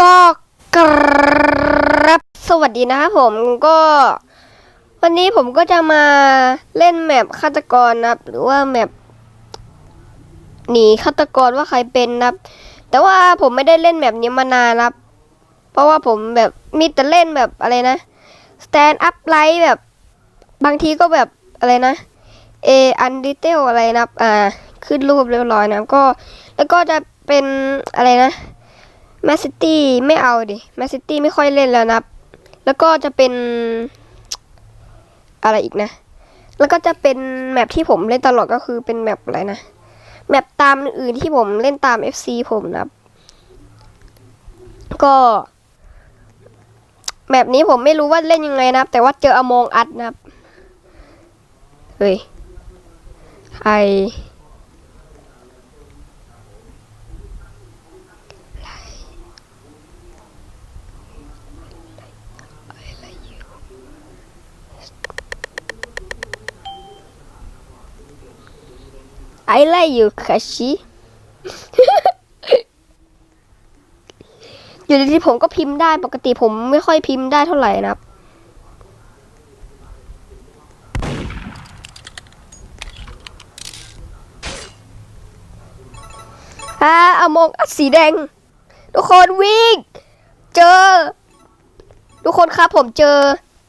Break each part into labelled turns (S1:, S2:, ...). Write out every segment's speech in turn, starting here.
S1: ก็กรับสวัสดีนะครับผมก็ วันนี้ผมก็จะมาเล่นแมปฆาตกรนะครับ หรือว่าแมปหนีฆาตกรว่าใครเป็นนะครับ แต่ว่าผมไม่ได้เล่นแมปนี้มานานนะครับ เพราะว่าผมแบบมีแต่เล่นแบบอะไรนะ stand up light แบบบางทีก็แบบอะไรนะเออันดิเทลอะไรนะครับ อ่า ขึ้นรูปเรียบร้อยนะก็ แล้วก็จะเป็นอะไรนะ แมสซิตี้ไม่เอาดิแมสซิตี้ไม่ค่อยเล่นแล้วนะ แล้วก็จะเป็น อะไรอีกนะ แล้วก็จะเป็นแมปที่ผมเล่นตลอดก็คือเป็นแมปอะไรนะ แมปตามอื่นที่ผมเล่นตาม FC ผมนะก็แมปนี้ผมไม่รู้ว่าเล่นยังไงนะแต่ว่าเจออมองอัดนะครับ เฮ้ยไอ ไอไลอยู่ค่ะชิอยู่ดีๆผมก็พิมพ์ได้ปกติผมไม่ค่อยพิมพ์ได้เท่าไหร่นะครับ อ่าอมองสีแดง ทุกคนวิ่ง เจอ ทุกคนครับผมเจอ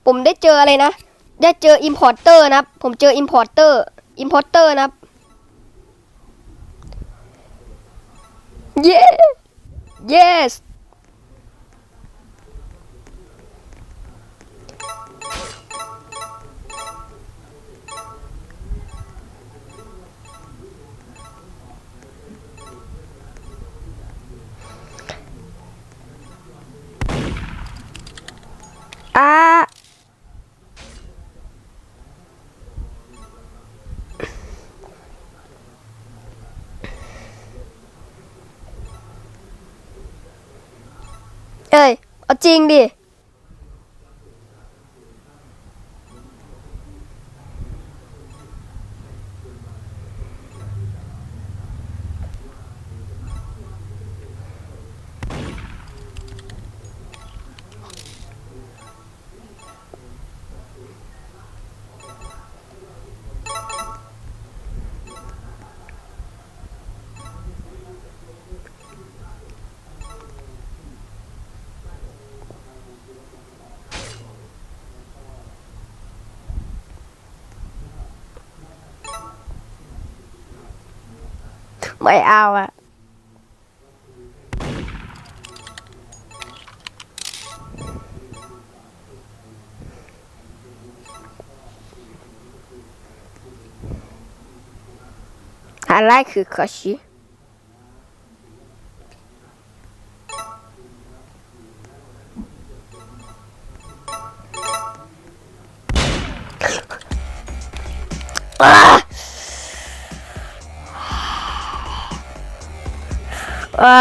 S1: ผมได้เจออะไรนะ ได้เจออิมพอร์เตอร์นะครับ ผมเจออิมพอร์เตอร์อิมพอร์เตอร์นะครับ เย้ yes อ่ เอ้ยเอาจริงดิ ไม่เอาอะอะไรคือคอชิ ว้า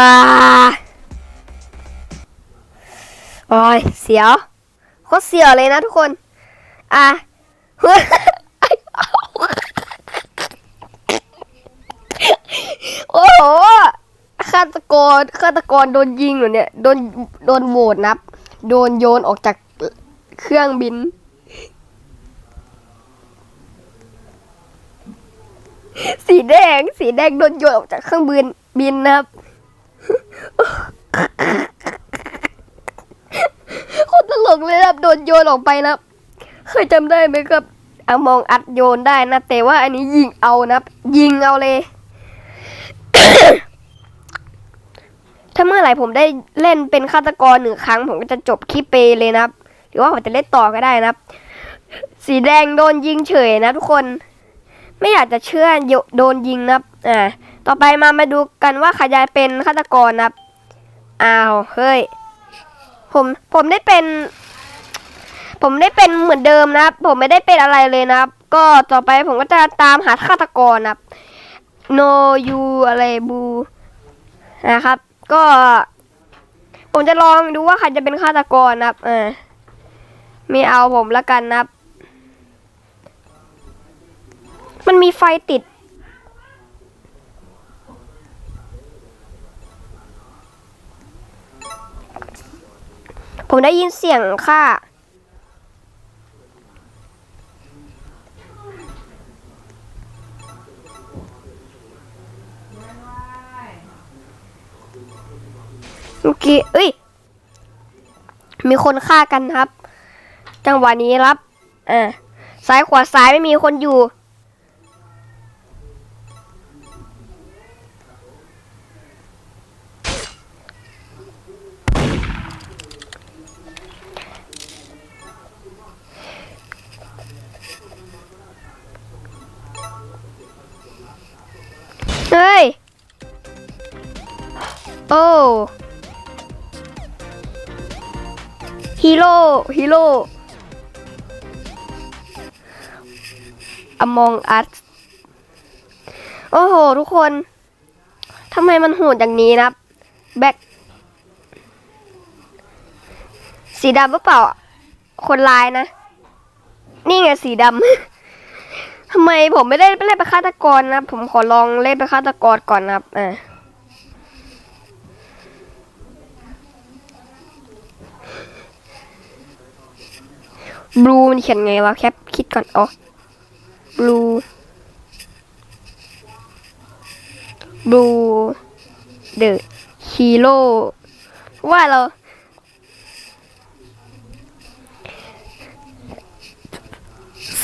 S1: โอ้ยเสียวโคตรเสียวเลยนะทุกคน อะโอ้โหฆาตกรฆาตกรโดนยิงเหรอเนี่ยโดนโดนโหวตนับ โดนโยนออกจากเครื่องบิน สีแดง สีแดงโดนโยนออกจากเครื่องบินบินนะครับ โคตรต ลกเลยครับโดนโยนออกไปนะครับเคยจำได้ไหมครับอามองอัดโยนได้นะแต่ว่าอันนี้ยิงเอานะยิงเอาเลย ถ้าเมื่อไหร่ผมได้เล่นเป็นฆาตกรหนึ่งครั้ง ผมก็จะจบคลิปไปเลยนะครับ หรือว่าผมจะเล่นต่อก็ได้นะครับ สีแดงโดนยิงเฉยนะทุกคน ไม่อยากจะเชื่อโยโดนยิงนะครับอ่าต่อไปมามาดูกันว่าใครจะเป็นฆาตกรนะครับอ้าวเฮ้ยผมผมได้เป็น ผมได้เป็นเหมือนเดิมนะครับ ผมไม่ได้เป็นอะไรเลยนะครับ ก็ต่อไปผมก็จะตามหาฆาตกรนะครับ no you อะไรบูนะครับ ก็ผมจะลองดูว่าใครจะเป็นฆาตกรนะครับเอ่าไม่เอาผมละกันนะครับ มันมีไฟติด ผมได้ยินเสียงค่ะ เมื่อกี้เอ้ย มีคนฆ่ากันครับ จังหวะนี้รับอ่าซ้ายขวาซ้ายไม่มีคนอยู่ เฮ้ย โอ้ ฮีโร่ฮีโร่ Among Us โอ้โห ทุกคนทำไมมันโหดอย่างนี้นะแบ็คสีดำหรือเปล่า คนลายนะ นี่ไงสีดำทำไมผมไม่ได้เล่นเป็นฆาตกรนะ ผมขอลองเล่นเป็นฆาตกรก่อนนะครับอ่า บลูมันเขียนไงวะแคปคิดก่อนอ๋อบลูบลูเดอะฮีโร่ว่าเรา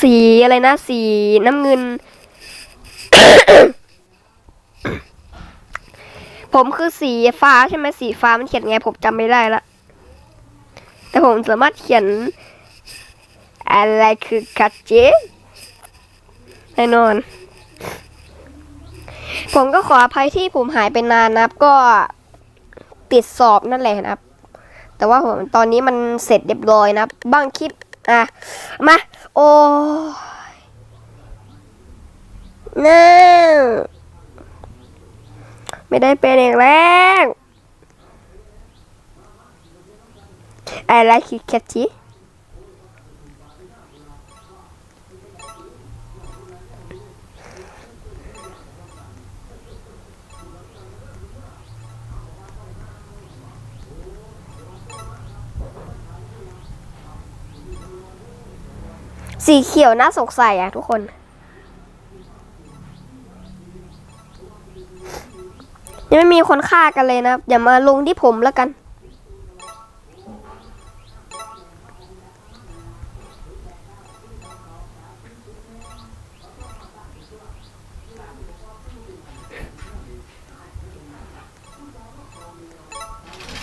S1: สีอะไรนะ สีน้ำเงิน ผมคือสีฟ้าใช่ไหมสีฟ้ามันเขียนไงผมจำไม่ได้ละ แต่ผมสามารถเขียน อะไรคือคัดเจแน่นอน ผมก็ขออภัยที่ผมหายไปนานนะครับ ก็ติดสอบนั่นแหละนะครับ แต่ว่าผมตอนนี้มันเสร็จเรียบร้อยนับบางคลิป อะ มา โอ้น่าไม่ได้เป็นอีกแล้วอะไรคือคัดเสีเขียวน่าสงสัยอะทุกคน ยังไม่มีคนฆ่ากันเลยนะอย่ามาลงที่ผมแล้วกัน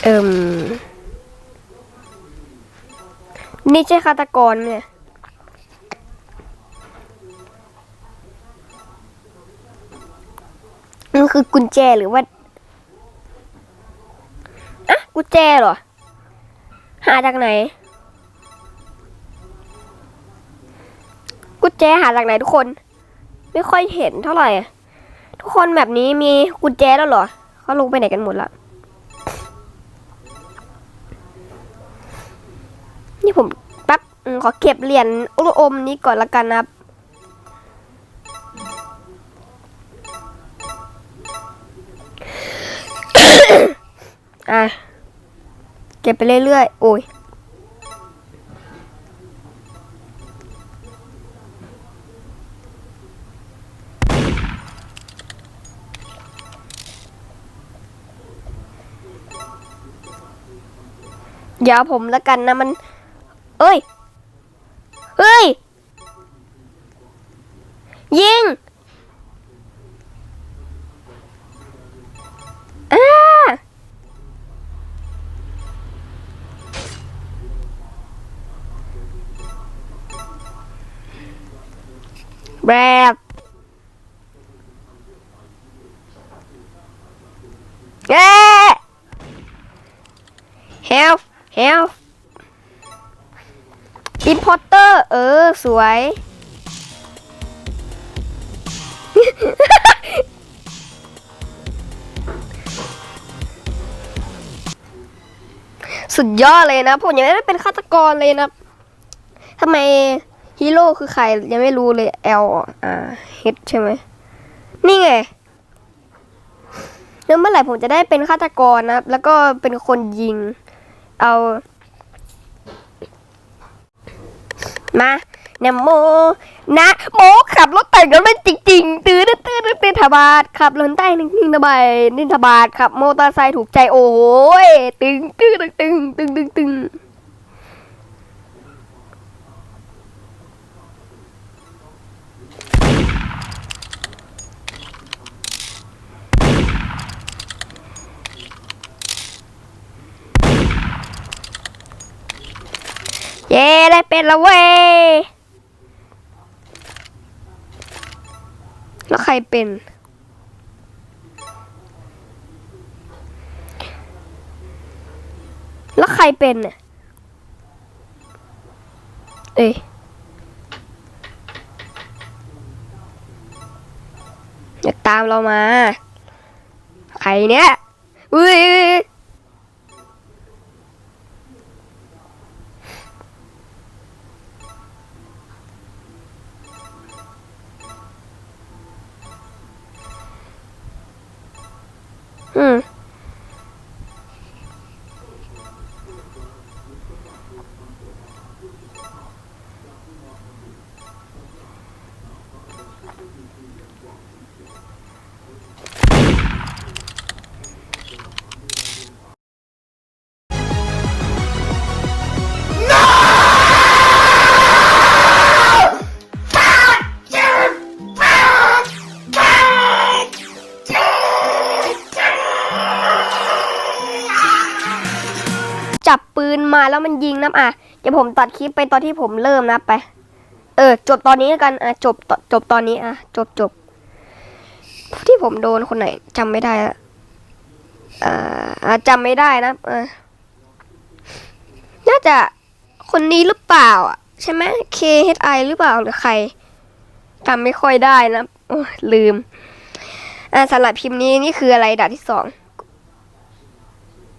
S1: เอิมนี่ใช่ฆาตกรไหมเนี่ย มัน คือกุญแจหรือว่าอะกุญแจเหรอ หาจากไหน กุญแจหาจากไหนทุกคน ไม่ค่อยเห็นเท่าไหร่ ทุกคนแบบนี้มีกุญแจแล้วเหรอเขาลงไปไหนกันหมดละนี่ผมแป๊บขอเก็บเหรียญลูกอมนี้ก่อนละกันนะครับ อะ เก็บไปเรื่อยๆ โอ้ยเดี๋ยวผมแล้วกันนะมัน เอ้ย เฮ้ย ยิง แบบเย้ help help importer เออ สวย สุดยอดเลยนะ ผมยังไม่ได้เป็นฆาตกรเลยนะทำไม ฮีโร่คือใครยังไม่รู้เลยแอลอะเ L R ดใช่ไหม นี่ไง แล้วเมื่อไหร่ผมจะได้เป็นฆาตกรนะแล้วก็เป็นคนยิง เอา มานะโม นะโมขับรถแต่งกันเป็นจริงๆตื้นตื้นตื้นทบาทขับรถแต่งนิงทบาทนิงทบาทขับ โมตอร์ไซค์ถูกใจโอ้ยตึงตึงตึงตึงตึงตึง เย้ได้เป็นล้วเว้ยแล้วใครเป็น แล้วใครเป็นเนี่ยเอ้ยอย่าตามเรามา ใครเนี่ยอุ้ย ยิงนะอะเดี๋ยวผมตัดคลิปไปตอนที่ผมเริ่มนะไป เออ จบตอนนี้กันอะจบจบตอนนี้อะจบจบที่ผมโดนคนไหนจำไม่ได้ละอ่าจำไม่ได้นะเออน่าจะคนนี้หรือเปล่าอะใช่ไหม K H I หรือเปล่าหรือใครจำไม่ค่อยได้นะลืมอ่าสำหรับพิมพ์นี้นี่คืออะไรด่านที่สอง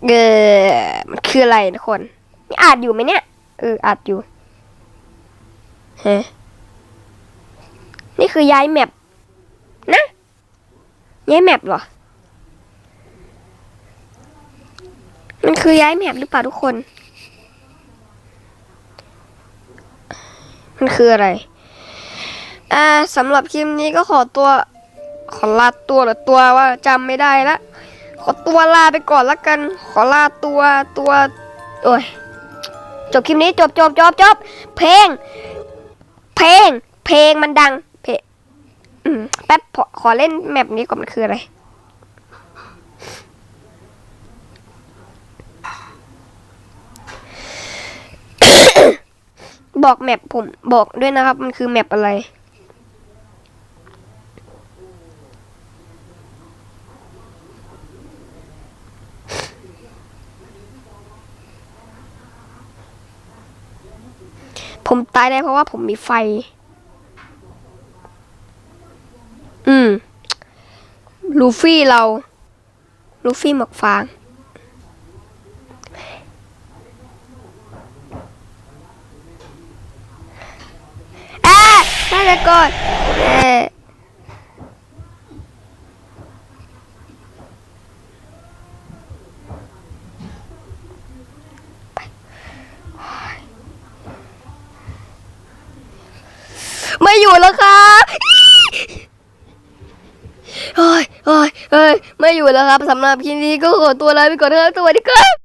S1: เออมันคืออะไรทุกคน นี่อาจอยู่ไหมเนี่ยเอออาจอยู่ฮะนี่คือย้ายแมปนะย้ายแมปเหรอ มันคือย้ายแมปหรือเปล่าทุกคน มันคืออะไร อ่าสำหรับคลิปนี้ก็ขอตัว ขอลาตัวหรือตัวว่าจำไม่ได้ละ ขอตัวลาไปก่อนละกัน ขอลาตัวตัว โอ้ย จบคลิปนี้จบจบจบจบเพลง เพลง เพลงมันดัง เพลงแป๊บขอขอเล่นแมปนี้ก่อนมันคืออะไรบอกแมปผมบอกด้วยนะครับ มันคือแมปอะไร ผมตายได้เพราะว่าผมมีไฟ อืม ลูฟี่เรา ลูฟี่หมวกฟาง อะน่าจะกดเอ๊อไม่อยู่แล้วครับโอ้ยโอ้ยเอ้ย ไม่ อยู่แล้วครับสำหรับคลิปนี้ก็ขอตัวลาไปก่อนนะครับสวัสดีครับ